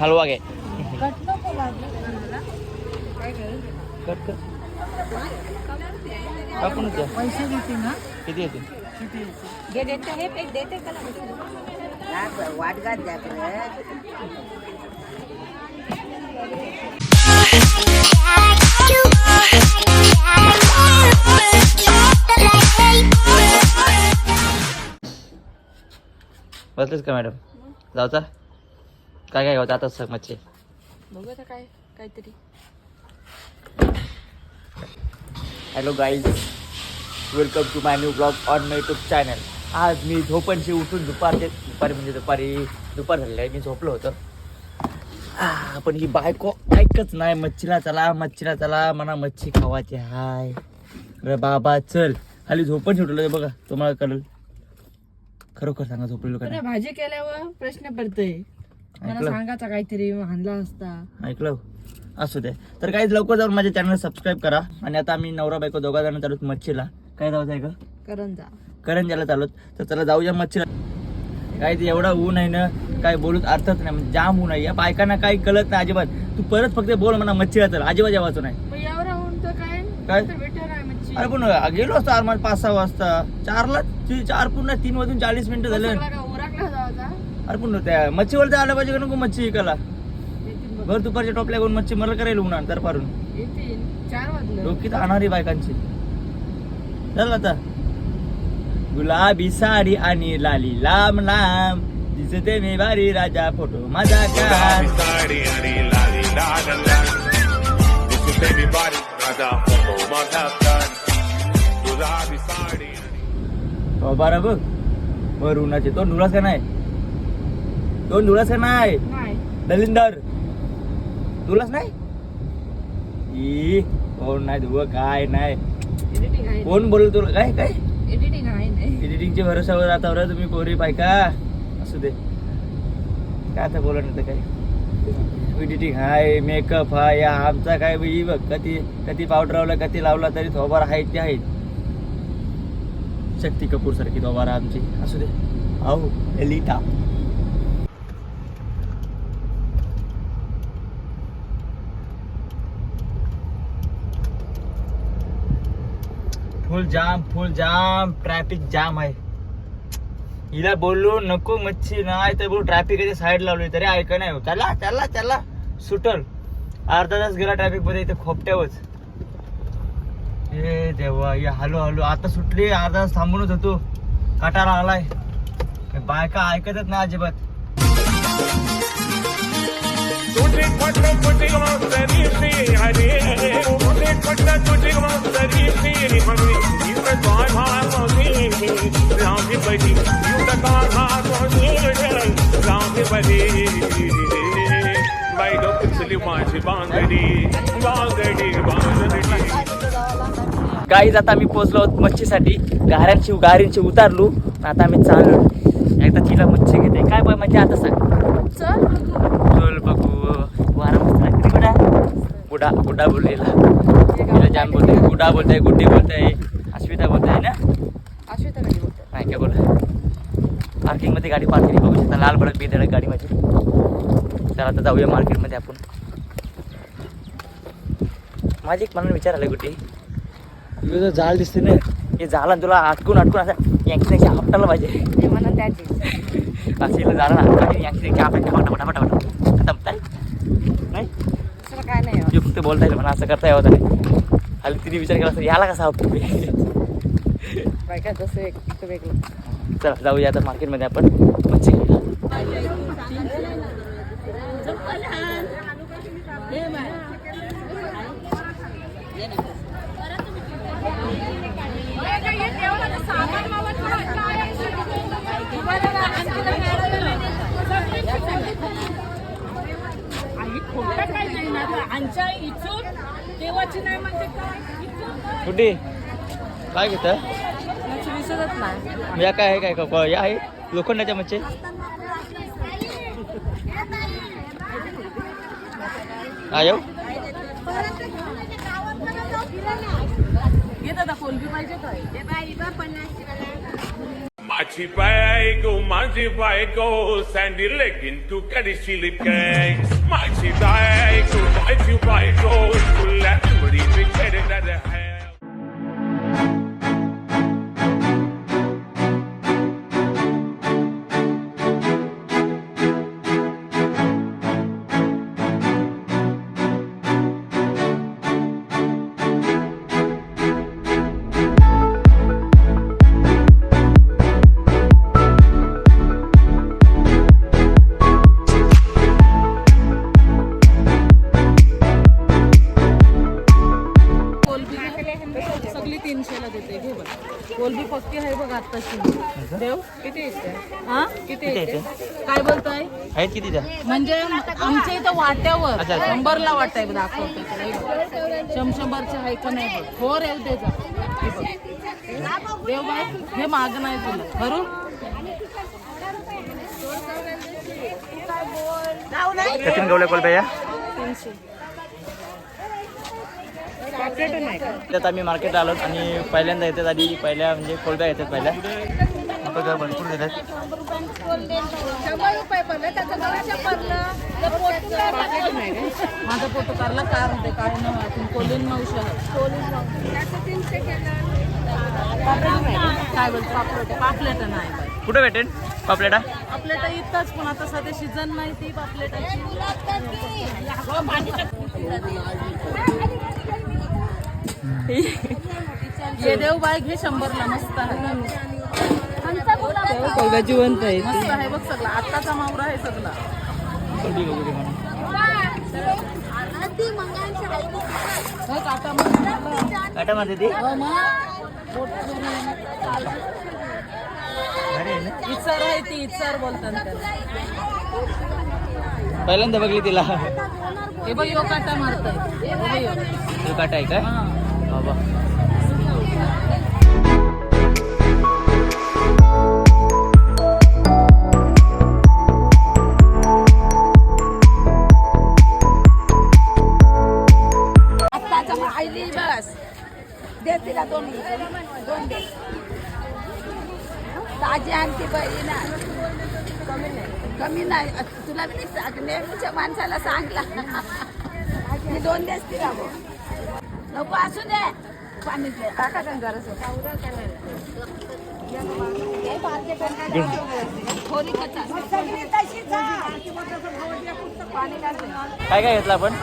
हलवा घे. कट कर टाकूनच द्या पैसे देते ना. किती येते देते हे पेक देते का वाटगात द्या बसलेच का मॅडम? जाऊचा काय काय होतं आता सग मच्छी बघू आता काय काहीतरी. Hello guys welcome to my new blog on my YouTube channel आज मी झोपणशी उठून दुपारचे दुपारी म्हणजे दुपारी दुपार झालेलं आहे मी झोपलो होतो. पण ही बायको ऐकच नाही. मच्छीला चला मच्छीला चला मला मच्छी खावायची हाय. अरे बाबा चल. खाली झोपण सुटलं बघा तुम्हाला कळेल. खरोखर सांगा झोपलेलो का नाही? भाजी केल्यावर प्रश्न पडतोय. मला ऐकलं? सांगायचा काहीतरी हाणला असता. ऐकलं? असू दे. तर काही लवकर जाऊन माझ्या चॅनल सबस्क्राईब करा. आणि आता आम्ही नवरा बायको दोघा जण चालू मच्छीला. काय जाऊ आहे का करण जा करंजाला चालत तर चला जाऊया मच्छीला. काय ते एवढा ऊन आहे ना काय बोलूच अर्थच नाही. म्हणजे जाम ऊन आहे. या बायकांना काही कळत नाही अजिबात. तू परत फक्त बोल म्हणा मच्छीला चल. अजिबात जेवायचं नाही. तर काय? काय? तर भेटेल आहे मच्छी. अरे पण गेलो असतो आरमान पाच सहा वाजता. चारला ती- चार पूर्ण तीन वाजून चाळीस मिनिटं झाले. सगळा अरे पण त्या मच्छीवर आलं पाहिजे का नको मच्छी विकायला. भर दुपारच्या टोपल्या घेऊन मच्छी मला करायला उन्हा तर पारून डोकीत आणणारी बायकांची. चल आता. गुलाबी साडी आणि लाली लांब लांब. दिसते मी बारी राजा फोटो माझा काढ साडी आणि लाली दिसते मी बारीक माझा फोटो माझा काढ गुलाबी साडी बारा बघ. वर उन्हाचे तो धुळास का नाही? दोन धुळास का नाही. दलिंदर. तुलाच नाही? ई कोण नाही धुवं काय नाही. कोण बोलल तुला? काय काय? एडिटिंग एडिटिंगच्या भरोशावर आता बरं तुम्ही पोरी बायका. असू दे. काय आता बोला नाही काय? एडिटिंग हाय मेकअप हाय या आमचा काय बघ कधी कधी पावडर लावला कधी लावला तरी थोबार आहेत ते आहेत. शक्ती कपूर सारखी थोबार आमची. असू दे. अहो एलिटा. फुल जाम फुल जाम ट्रॅफिक जाम आहे. हिला बोललो नको मच्छी नाही तर बोल ट्रॅफिक साईड लावली तरी ऐक नाही चला चला चला. सुटल. अर्धा तास गेला ट्रॅफिकमध्ये इथे खोपट्यावच ए देवा ये हलो हलो. आता सुटली अर्धा तास थांबूनच होतो. कटारा आलाय. बायका ऐकतच नाही अजिबात. बडी बडी माझी बांगडी गाईज आता आम्ही पोहोचलो आहोत मच्छीसाठी. गाऱ्यांची गारींची उतारलो. आता आम्ही चाललो. एकदा तिला मच्छी घेते. काय बाय मच्छी आता सांग. चल चल बघू. वारा मस्त लागते गुडा गुडा गुडा बोललेला. तिला जाम बोलते. गुडा बोलताय गुड्डी बोलताय अस्मिता बोलताय ना अश्विता कधी बोलते काय काय बोला पार्किंगमध्ये गाडी पार्क केली बघू शकता लाल भडक बी गाडी माझी चला आता जाऊया मार्केटमध्ये आपण. माझी एक मनाला विचार आला गुड्डी तुझं जाळ दिसते ना हे झाला तुला अटकून अटकून असं यांची आपटायला पाहिजे. असं झालं ना काय नाही? काय नाही फक्त बोलता येईल म्हणा असं करता येतं नाही खाली तिने विचार केला असं याला कसा आपटू मी बायका जसं एक वेगळं चला जाऊया आता मार्केटमध्ये आपण. मच्छी कुठे? काय घेतं? नाही या काय आहे काय का? या आहे? लोखंडाच्या मच्छी? हा येऊ. येत आता कोलबी पाहिजे काय माझी बायको माझी बायको सँडी लेगिन तू कधीशील काय? माझी बायको माझी बायको तुला बघ देव किती येते हा? किती येते काय बोलताय? आहेत किती त्या म्हणजे आमच्या इथं वाट्यावर. शंभरला वाटा आहे दाखवते. शंभरचे आहे का नाही बघ. हो रेव जा. हे बघ. देव बाय हे माग नाही तुला. भरू? सचिन गवले कोलबे या त्यात आम्ही मार्केट आलो आणि पहिल्यांदा येतात आधी पहिल्या म्हणजे कोलब्या येतात पहिल्या. बघा भरपूर देतात माझा फोटो काढला कार होते काय नाही वाटून कोलिन मावशी काय बोलतो पापलेट पापलेट नाही. बाई. कुठं भेटेल पापलेटा? पापलेट इथंच पण आता सध्या सीझन नाही ती पापलेटाची. ये देव बाय घे शंभरला मस्त आहे. जिवंत आहे मस्त आहे बघ सगळं. आत्ताचा मावरा आहे सगळा. हो, काटा मध्ये ती. हो. इचार आहे ती इचार बोलतात पहिल्यांदा बघली तिला. हे बघ यो काटा मारताय. हे बघ यो. तो काटा आहे काय हा. बाबा. आत्ताचा तिला दोन दोन दे. ताजी आणखी बरी ना कमी नाही. तुला मी सांग नेहमीच्या माणसाला सांगला. मी दोन दिवस तिला गो नको असू दे. पाणी टाका काय काय घेतलं आपण?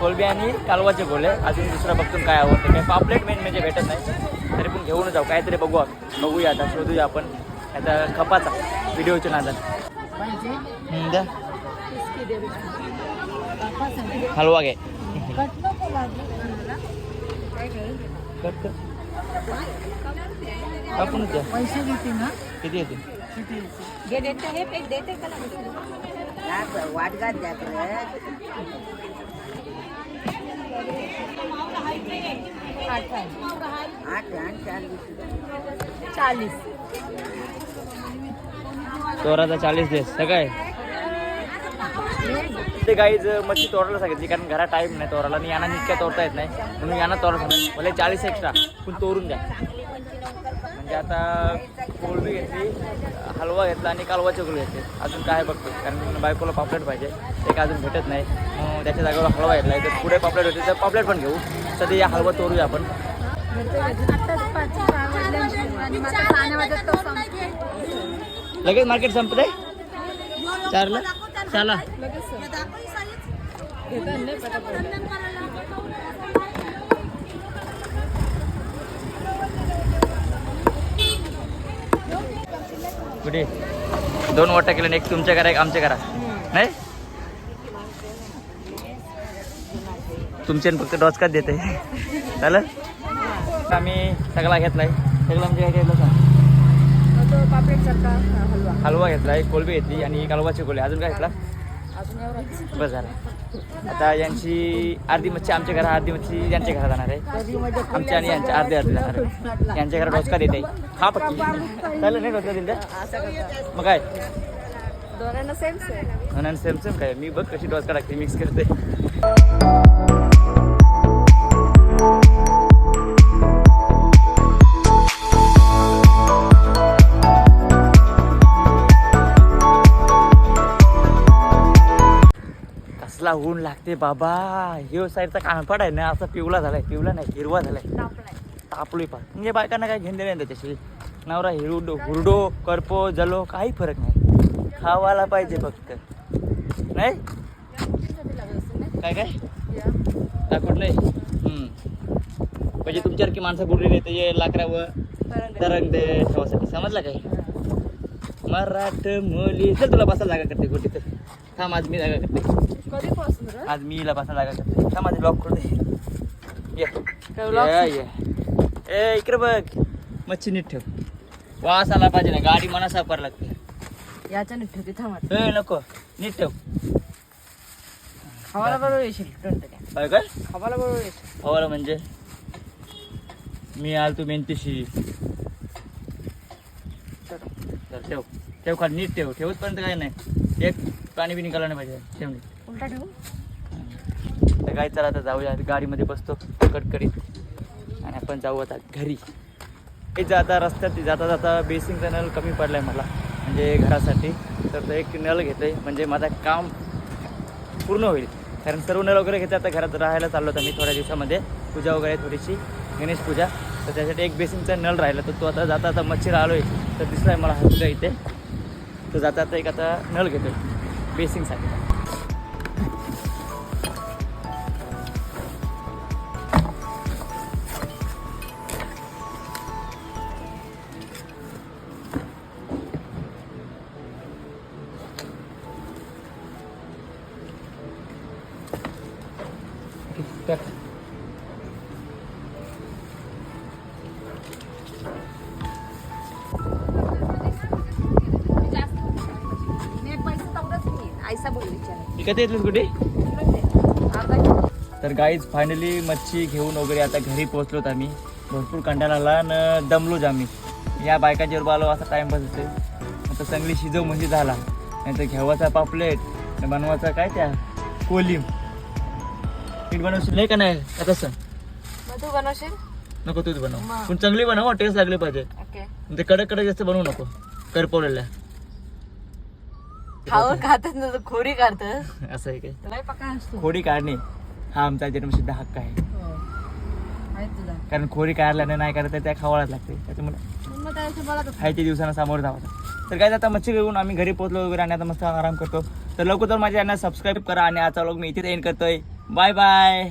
कोलबी. आणि कालवाचे गोले अजून दुसरं बघतून काय आवडतं काय पापलेट मेन म्हणजे भेटत नाही. तरी पण घेऊन जाऊ. काहीतरी बघू आपण. बघूया आता शोधूया आपण. आता खपाचा व्हिडिओच्या नादात. द्या. हलवा घे. कट कर. कापूनच पैसे घेते ना किती येते घे देते हे पेट देते का वाटगात द्या आठ आठ चाळीस तोराचा चाळीस देस सगळे ते गाईज मच्छी तोडायला सांगितली कारण घरात टाईम नाही तोराला. आणि यांना इतक्या तोडता येत नाही. म्हणून यांना तोरा सांगितलं मला चाळीस एक्स्ट्रा पण तोरून द्या. म्हणजे आता कोळबी घेतली हलवा घेतला आणि कालवा चोकली घेतली. अजून काय बघतो कारण बायकोला पापलेट पाहिजे. एक अजून भेटत नाही. मग त्याच्या जागेवर हलवा घेतला. तर पुढे पापलेट होते तर पापलेट पण घेऊ. सध्या या हलवा तोरूया आपण. लगेच मार्केट संपत चारला? चला. कुठे दोन वाटा केलं एक तुमच्या घरा एक आमच्या घरा. नाही? तुमचे फक्त डॉचकाच देते. चालेल? आम्ही सगळा घेतलाय. सगळं म्हणजे काय घेतलं सारखा हलवा. हलवा घेतलाय कोलबी घेतली आणि कालवाचे कोले अजून काय घेतला? अजून एवढा बस झालं आता यांची अर्धी मच्छी आमच्या घरात अर्धी मच्छी यांच्या घरात जाणार आहे. आमच्या आणि यांच्या अर्धे अर्धे जाणार आहे. यांच्या घरात डोसका देते. हा पक्की. चालेल नाही डोसका दिलं मग काय? दोघांना सेम सेम आणि सेम सेम काय? मी बघ कशी डोसका टाकते मिक्स करते. कसला ऊन लागते बाबा. ह्यो साईडचा कानफड आहे ना असा पिवला झालाय पिवला नाही हिरवा झालाय. तापलोय पा म्हणजे बायकांना काय घेऊन नाही त्याच्याशी? नवरा हिरुडो हुरडो करपो जलो काही फरक नाही. खावायला पाहिजे फक्त. नाही? काय काय? काय कुठलंय म्हणजे तुमच्यासारखी माणसं बुडलेली ते ये लाकडावर तरंगते ठेवासाठी. समजलं काय? मराठ मुली चल तुला बसायला जागा करते कुठे तर थांब आज मी जागा करते. कधीपासून रे? आज मी हिला जागा करते थांब माझी ब्लॉक करू दे. ये. काय vlog? ये, ये. ए इकडे बघ. मच्छी नीट ठेव. वास आला पाहिजे ना गाडी मना सापर लागते. याच्याने ठेवते थांबा ए नको. नीट ठेव. खावायला बरोबर येशील टंट काय काय खावायला बरोबर येशील. हवाला म्हणजे? मी आल तू मेंतीशी तर ठेव. ठेव खाली नीट ठेव. ठेवत पर्यंत काय नाही. एक पाणी बी निघाला नाही पाहिजे. ठेव नीट. उलटा ठेवू? तर काय चला आता जाऊया गाडीमध्ये बसतो कडकडीत. आणि आपण जाऊ आता घरी. हे जाता रस्त्यात जाता जाता बेसिंगचा नळ कमी पडला आहे मला. म्हणजे घरासाठी. तर तो एक नळ घेतो आहे म्हणजे माझं काम पूर्ण होईल. कारण सर्व नळ वगैरे घेते आता घरात राहायला चाललो होता मी थोड्या दिवसामध्ये. पूजा वगैरे थोडीशी. गणेश पूजा. तर त्यासाठी एक बेसिनचा नळ राहिला. तर तो आता जाता आता मच्छी आलो आहे तर दिसला आहे मला हा इथे. तर जाता आता एक आता नळ घेतो आहे बेसिंगसाठी. विकत येतलीस कुठे? तर गाईज फायनली मच्छी घेऊन वगैरे आता घरी पोहोचलोत आम्ही. भरपूर कंटाळा आला आणि दमलोच आम्ही. या बायकाच्या बरोबर आलो असा टाइमपास होते आता चांगली शिजव म्हणजे झाला. नाही तर घेवाचा पापलेट आणि बनवायचा काय त्या? कोलिम पीठ बनवशील? नाही का नाही? का तसं तू बनवशील? नको तूच बनव. पण चांगली बनव टेस्ट लागले पाहिजे. ते कडक कडक जास्त बनवू नको. करपवलेल्या. खावं खातच ना खोरी काढतस. असं आहे काय? पक्का असतो खोडी काढणे हा आमचा जन्मसिद्ध हक्क आहे. माहीत तुला कारण खोरी काढल्याने नाही काढत तर त्या खावायलाच लागते. त्याच्यामुळे मग मला खायच्या दिवसांना सामोरं जावं तर काय आता मच्छी घेऊन आम्ही घरी पोहोचलो वगैरे आणि आता मस्त आराम करतो. तर लवकर तर माझ्या यांना सबस्क्राईब करा आणि आजचा व्लॉग मी इथे एंड करतोय. Bye bye